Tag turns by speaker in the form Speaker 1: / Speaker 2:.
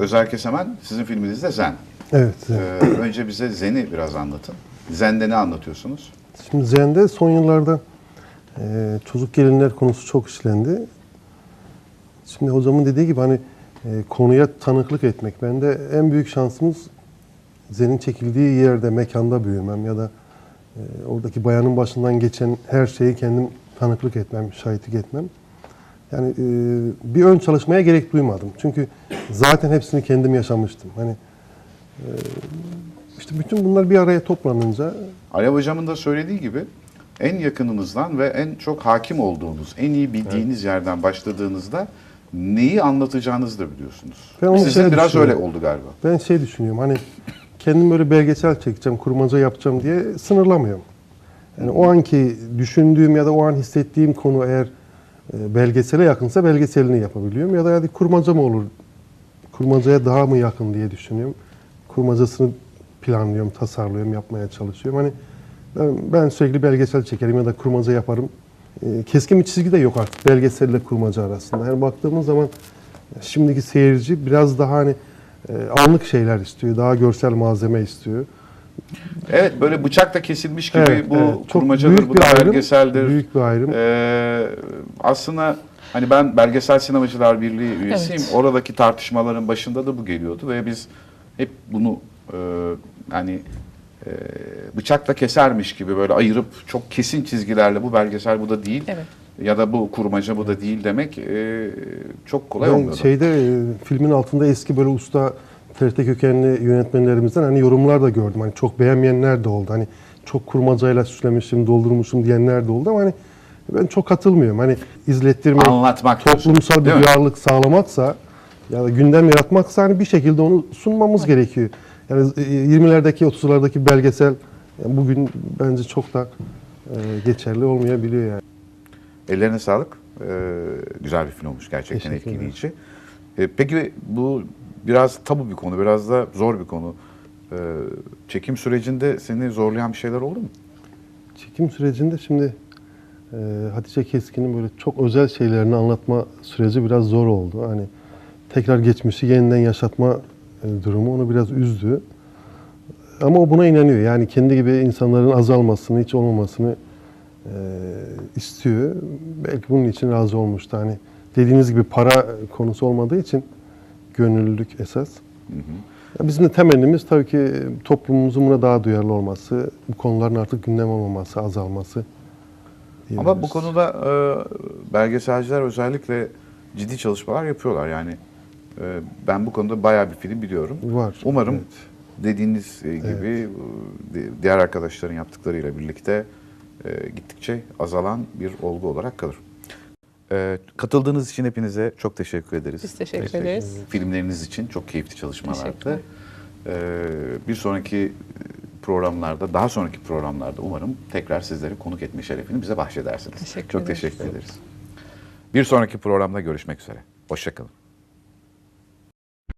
Speaker 1: Özel Kesemen sizin filminizde Zen.
Speaker 2: Evet.
Speaker 1: Ee,
Speaker 2: Zen.
Speaker 1: önce bize Zen'i biraz anlatın. Zen'de ne anlatıyorsunuz?
Speaker 2: Şimdi Zen'de son yıllarda e, çocuk gelinler konusu çok işlendi. Şimdi hocamın dediği gibi hani e, konuya tanıklık etmek. Ben de en büyük şansımız Zen'in çekildiği yerde, mekanda büyümem ya da e, oradaki bayanın başından geçen her şeyi kendim tanıklık etmem, şahitlik etmem. Yani e, bir ön çalışmaya gerek duymadım. Çünkü zaten hepsini kendim yaşamıştım. Hani e, işte bütün bunlar bir araya toplanınca
Speaker 1: Alev Hocam'ın da söylediği gibi en yakınınızdan ve en çok hakim olduğunuz, en iyi bildiğiniz yerden başladığınızda neyi anlatacağınızı da biliyorsunuz.
Speaker 2: Ben
Speaker 1: Sizin biraz öyle oldu galiba.
Speaker 2: Ben şey düşünüyorum hani kendim böyle belgesel çekeceğim, kurmaca yapacağım diye sınırlamıyorum. Yani o anki düşündüğüm ya da o an hissettiğim konu eğer belgesele yakınsa belgeselini yapabiliyorum. Ya da hadi kurmaca mı olur? Kurmacaya daha mı yakın diye düşünüyorum. Kurmacasını planlıyorum, tasarlıyorum, yapmaya çalışıyorum. Hani ben, ben sürekli belgesel çekerim ya da kurmaca yaparım. E, Keskin bir çizgi de yok artık belgeselle kurmaca arasında. Yani baktığımız zaman şimdiki seyirci biraz daha hani e, anlık şeyler istiyor, daha görsel malzeme istiyor.
Speaker 1: Evet böyle bıçakla kesilmiş gibi
Speaker 2: Evet,
Speaker 1: bu
Speaker 2: evet.
Speaker 1: Kurmacadır,
Speaker 2: büyük
Speaker 1: bu
Speaker 2: bir
Speaker 1: da
Speaker 2: ayrım,
Speaker 1: belgeseldir.
Speaker 2: büyük bir ayrım.
Speaker 1: Ee, aslında hani ben Belgesel Sinemacılar Birliği üyesiyim.
Speaker 3: Evet.
Speaker 1: Oradaki tartışmaların başında da bu geliyordu ve biz hep bunu e, hani e, bıçakla kesermiş gibi böyle ayırıp çok kesin çizgilerle bu belgesel bu da değil
Speaker 3: Evet.
Speaker 1: ya da bu kurmaca bu da değil demek e, çok kolay
Speaker 2: Ben
Speaker 1: olmuyordu.
Speaker 2: şeyde e, filmin altında eski böyle usta TRT kökenli yönetmenlerimizden hani yorumlar da gördüm. Hani çok beğenmeyenler de oldu. Hani çok kurmacayla süslemişim, doldurmuşum diyenler de oldu ama hani ben çok katılmıyorum. Hani izlettirmek,
Speaker 1: Anlatmak diyorsun,
Speaker 2: toplumsal bir duyarlılık sağlamaksa ya da gündem yaratmaksa hani bir şekilde onu sunmamız gerekiyor. Yani e, 20'lerdeki 30'lardaki belgesel yani bugün bence çok da e, geçerli olmayabiliyor yani.
Speaker 1: Ellerine sağlık. Ee, güzel bir film olmuş gerçekten etkileyici. Ee, peki bu biraz tabu bir konu, biraz da zor bir konu. Ee, çekim sürecinde seni zorlayan bir şeyler oldu mu?
Speaker 2: Çekim sürecinde şimdi e, Hatice Keskin'in böyle çok özel şeylerini anlatma süreci biraz zor oldu. Hani tekrar geçmişi yeniden yaşatma e, durumu onu biraz üzdü. Ama o buna inanıyor. Yani kendi gibi insanların azalmasını, hiç olmamasını e, istiyor. Belki bunun için razı olmuştu. Hani dediğiniz gibi para konusu olmadığı için gönüllülük esas. Ya bizim de temennimiz tabii ki toplumumuzun buna daha duyarlı olması, bu konuların artık gündem olmaması, azalması.
Speaker 1: Ama bu konuda e, belgeselciler özellikle ciddi çalışmalar yapıyorlar. Yani e, ben bu konuda bayağı bir film biliyorum.
Speaker 2: var.
Speaker 1: Umarım
Speaker 2: Evet.
Speaker 1: dediğiniz e, gibi e, di- diğer arkadaşların yaptıklarıyla birlikte e, gittikçe azalan bir olgu olarak kalır. E, katıldığınız için hepinize çok teşekkür ederiz.
Speaker 3: Biz teşekkür ederiz.
Speaker 1: Filmleriniz için çok keyifli çalışmalardı.
Speaker 3: Teşekkürler.
Speaker 1: E, bir sonraki programlarda, daha sonraki programlarda umarım tekrar sizleri konuk etme şerefini bize bahşedersiniz.
Speaker 3: Teşekkür
Speaker 1: çok
Speaker 3: ederiz.
Speaker 1: teşekkür ederiz. Bir sonraki programda görüşmek üzere. Hoşçakalın.